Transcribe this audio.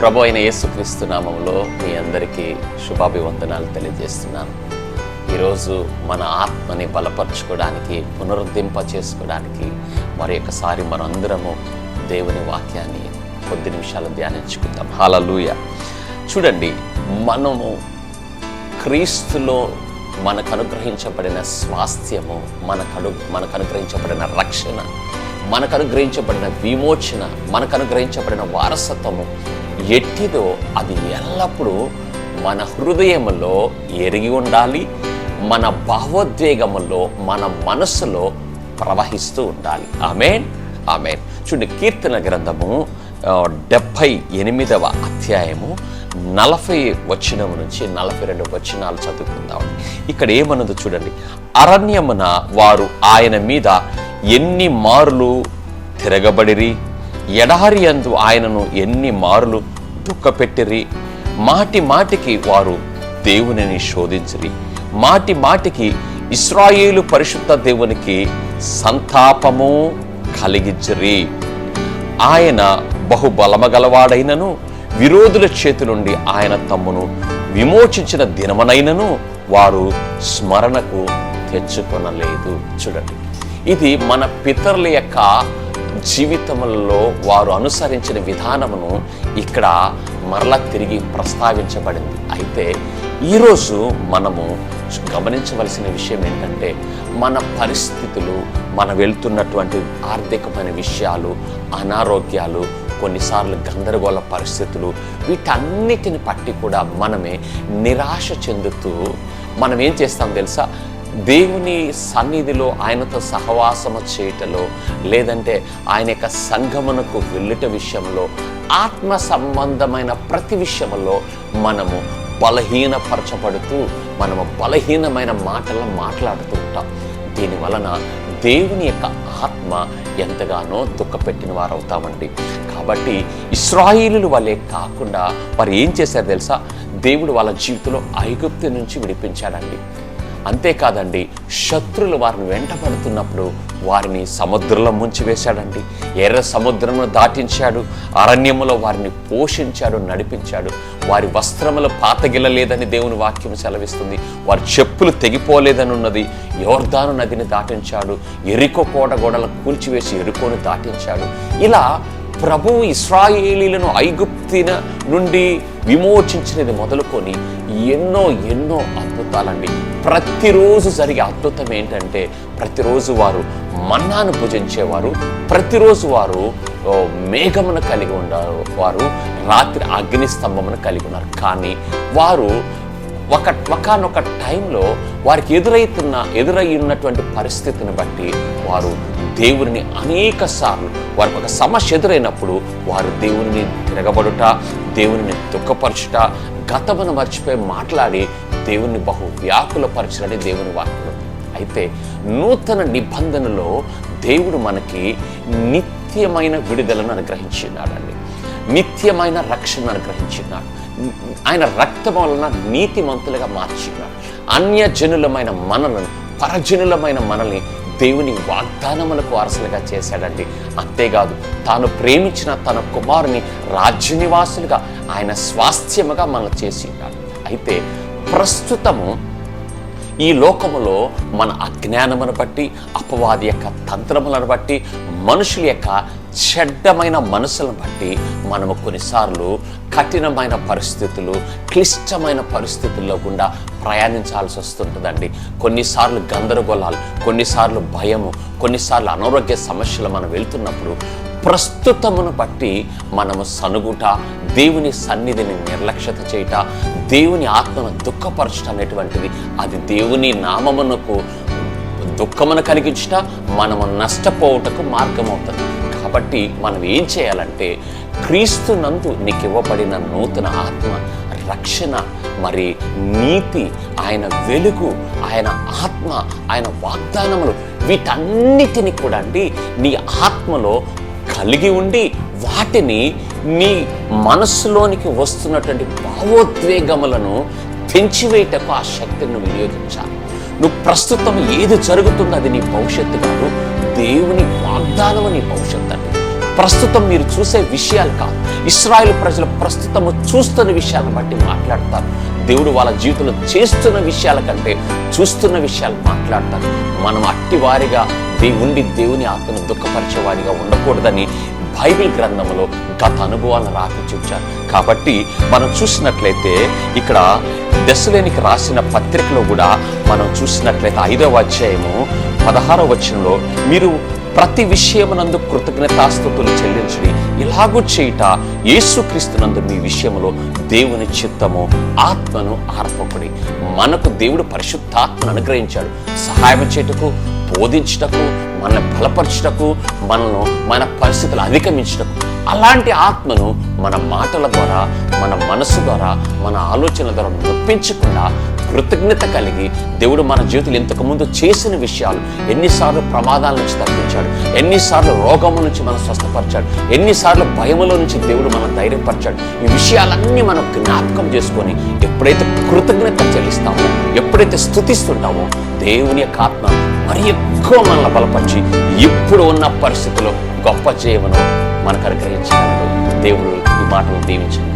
ప్రభు అయిన యేసుక్రీస్తు నామంలో మీ అందరికీ శుభాభివందనాలు తెలియజేస్తున్నాను. ఈరోజు మన ఆత్మని బలపరచుకోవడానికి పునరుద్ధింప చేసుకోవడానికి మరి ఒకసారి మనందరము దేవుని వాక్యాన్ని కొద్ది నిమిషాలు ధ్యానించుకుందాం. హాలూయ చూడండి మనము క్రీస్తులో మనకు అనుగ్రహించబడిన స్వాస్థ్యము మనకు అను మనకు అనుగ్రహించబడిన రక్షణ మనకు అనుగ్రహించబడిన విమోచన మనకు అనుగ్రహించబడిన వారసత్వము ఎట్టిదో అది ఎల్లప్పుడూ మన హృదయములో ఎరిగి ఉండాలి మన భావోద్వేగములో మన మనస్సులో ప్రవహిస్తూ ఉండాలి. Amen amen. చూడండి కీర్తన గ్రంథము డెబ్భై ఎనిమిదవ అధ్యాయము నలభై వచనం నుంచి నలభై రెండు వచనాలు చదువుకుందాం. ఇక్కడ ఏమన్నదో చూడండి. అరణ్యమున వారు ఆయన మీద ఎన్ని మార్లు తిరగబడిరి? ఎడారి అందు ఆయనను ఎన్ని మారులు దుఃఖపెట్టిరి? మాటి మాటికి వారు దేవునిని శోధించిరి. మాటి మాటికి ఇస్రాయేలు పరిశుద్ధ దేవునికి సంతాపము కలిగించిరి. ఆయన బహుబలమగలవాడైనను విరోధుల చేతి నుండి ఆయన తమ్మును విమోచించిన దినమనైనను వారు స్మరణకు తెచ్చుకొనలేదు. చూడండి ఇది మన పితరుల యొక్క జీవితంలో వారు అనుసరించిన విధానమును ఇక్కడ మరలా తిరిగి ప్రస్తావించబడింది. అయితే ఈరోజు మనము గమనించవలసిన విషయం ఏంటంటే మన పరిస్థితులు మన వెళ్తున్నటువంటి ఆర్థికమైన విషయాలు అనారోగ్యాలు కొన్నిసార్లు గందరగోళ పరిస్థితులు వీటన్నిటిని పట్టి కూడా మనమే నిరాశ చెందుతూ మనం ఏం చేస్తాం తెలుసా? దేవుని సన్నిధిలో ఆయనతో సహవాసము చేయటలో లేదంటే ఆయన యొక్క సంగమనకు వెళ్ళుట విషయంలో ఆత్మ సంబంధమైన ప్రతి విషయంలో మనము బలహీనపరచబడుతూ మనము బలహీనమైన మాటలను మాట్లాడుతూ ఉంటాం. దీని వలన దేవుని యొక్క ఆత్మ ఎంతగానో దుఃఖపెట్టిన వారు అవుతామండి కాబట్టి ఇస్రాయిలు వలె కాకుండా వారు ఏం చేశారు తెలుసా? దేవుడు వాళ్ళ జీవితంలో ఐగుప్తు నుంచి విడిపించాడండి. అంతేకాదండి శత్రులు వారిని వెంటపడుతున్నప్పుడు వారిని సముద్రంలో ముంచివేశాడండి. ఎర్ర సముద్రమును దాటించాడు అరణ్యములో వారిని పోషించాడు నడిపించాడు. వారి వస్త్రములు పాతగిల్లలేదని దేవుని వాక్యం సెలవిస్తుంది. వారి చెప్పులు తెగిపోలేదని ఉన్నది యోర్దాను నదిని దాటించాడు. ఎరికో కోట గోడలను కూల్చివేసి ఎరుకోను దాటించాడు. ఇలా ప్రభు ఇస్రాయేలీలను ఐగుప్తిన నుండి విమోచించినది మొదలుకొని ఎన్నో ఎన్నో అద్భుతాలండి. ప్రతిరోజు జరిగే అద్భుతం ఏంటంటే ప్రతిరోజు వారు మన్నాను భుజించేవారు ప్రతిరోజు వారు మేఘమును కలిగి ఉన్నారు వారు రాత్రి అగ్ని స్తంభమును కలిగి ఉన్నారు. కానీ వారు ఒక ఒకనొక టైంలో వారికి ఎదురైతున్న ఎదురై ఉన్నటువంటి పరిస్థితిని బట్టి వారు దేవుని అనేక సార్లు వారికి ఒక సమస్య ఎదురైనప్పుడు వారు దేవుని తిరగబడుట దేవుని దుఃఖపరచుట గతమును మర్చిపోయి మాట్లాడి దేవుని బహు వ్యాకులపరచడని దేవుని వాక్యం. అయితే నూతన నిబంధనలో దేవుడు మనకి నిత్యమైన విడుదలను అనుగ్రహించినాడండి. నిత్యమైన రక్షణ అనుగ్రహించినాడు. ఆయన రక్తం వలన నీతిమంతులుగా మార్చినాడు అన్యజనులమైన మనలను పరజనులమైన మనల్ని దేవుని వాగ్దానములకు వారసులుగా చేశాడండి. అంతేకాదు తాను ప్రేమించిన తన కుమారుని రాజ్య నివాసులుగా ఆయన స్వాస్థ్యముగా మనం చేసి ఉన్నాడు అయితే ప్రస్తుతము ఈ లోకములో మన అజ్ఞానమును బట్టి అపవాది యొక్క తంత్రములను బట్టి మనుషుల యొక్క చెడ్డమైన మనసులను బట్టి మనము కొన్నిసార్లు కఠినమైన పరిస్థితులు క్లిష్టమైన పరిస్థితుల్లో గుండా ప్రయాణించాల్సి వస్తుంటుందండి. కొన్నిసార్లు గందరగోళాలు కొన్నిసార్లు భయము కొన్నిసార్లు అనారోగ్య సమస్యలు మనం వెళ్తున్నప్పుడు ప్రస్తుతమును బట్టి మనము సనుగుట దేవుని సన్నిధిని నిర్లక్ష్యత చేయుట దేవుని ఆత్మను దుఃఖపరచడం అనేటువంటిది అది దేవుని నామమునకు దుఃఖమును కలిగించట మనము నష్టపోవుటకు మార్గం అవుతుంది కాబట్టి మనం ఏం చేయాలంటే క్రీస్తు నందు నీకు ఇవ్వబడిన నూతన ఆత్మ రక్షణ మరి నీతి ఆయన వెలుగు ఆయన ఆత్మ ఆయన వాగ్దానములు వీటన్నిటిని కూడా అండి నీ ఆత్మలో కలిగి ఉండి వాటిని నీ మనస్సులోనికి వస్తున్నటువంటి భావోద్వేగములను తెంచివేయటకు ఆ శక్తిని నువ్వు వినియోగించాలి. నువ్వు ప్రస్తుతం ఏది జరుగుతుందో అది నీ భవిష్యత్తు కాదు దేవుని వాగ్దానం నీ భవిష్యత్తు ప్రస్తుతం మీరు చూసే విషయాలు కాదు. ఇస్రాయేల్ ప్రజలు ప్రస్తుతము చూస్తున్న విషయాలను బట్టి మాట్లాడతారు. దేవుడు వాళ్ళ జీవితంలో చేస్తున్న విషయాల కంటే చూస్తున్న విషయాలు మాట్లాడతారు. మనం అట్టివారిగా దేవుండి దేవుని ఆత్మను దుఃఖపరిచేవారిగా ఉండకూడదని బైబిల్ గ్రంథంలో గత అనుభవాలను రాపి చూచారు. కాబట్టి మనం చూసినట్లయితే ఇక్కడ దశలేనికి రాసిన పత్రికలో కూడా మనం చూసినట్లయితే ఐదవ అధ్యాయము పదహారవ వచనంలో మీరు ప్రతి విషయమునందు కృతజ్ఞతాస్థుతులు చెల్లించడి. ఇలాగూ చేయుట యేసుక్రీస్తునందు మీ విషయంలో దేవుని చిత్తము ఆత్మను ఆర్పకుడి. మనకు దేవుడు పరిశుద్ధాత్మను అనుగ్రహించాడు. సహాయం చేయుటకు బోధించుటకు మనల్ని బలపరచుటకు మనను మన పరిస్థితులు అధిగమించుటకు. అలాంటి ఆత్మను మన మాటల ద్వారా మన మనసు ద్వారా మన ఆలోచన ద్వారా నొప్పించకుండా కృతజ్ఞత కలిగి దేవుడు మన జీవితంలో ఇంతకుముందు చేసిన విషయాలు ఎన్నిసార్లు ప్రమాదాల నుంచి తప్పించాడు ఎన్నిసార్లు రోగము నుంచి మనం స్వస్థపరిచాడు ఎన్నిసార్లు భయములో నుంచి దేవుడు మనం ధైర్యపరిచాడు. ఈ విషయాలన్నీ మనం జ్ఞాపకం చేసుకొని ఎప్పుడైతే కృతజ్ఞత చెల్లిస్తామో ఎప్పుడైతే స్థుతిస్తుంటామో దేవుని యొక్క ఆత్మ మరి ఎక్కువ మనల్ని బలపరిచి ఇప్పుడు ఉన్న పరిస్థితిలో గొప్ప జీవనం మనకు అనుగ్రహించగలడు. దేవుడు ఈ మాటలు దీవించింది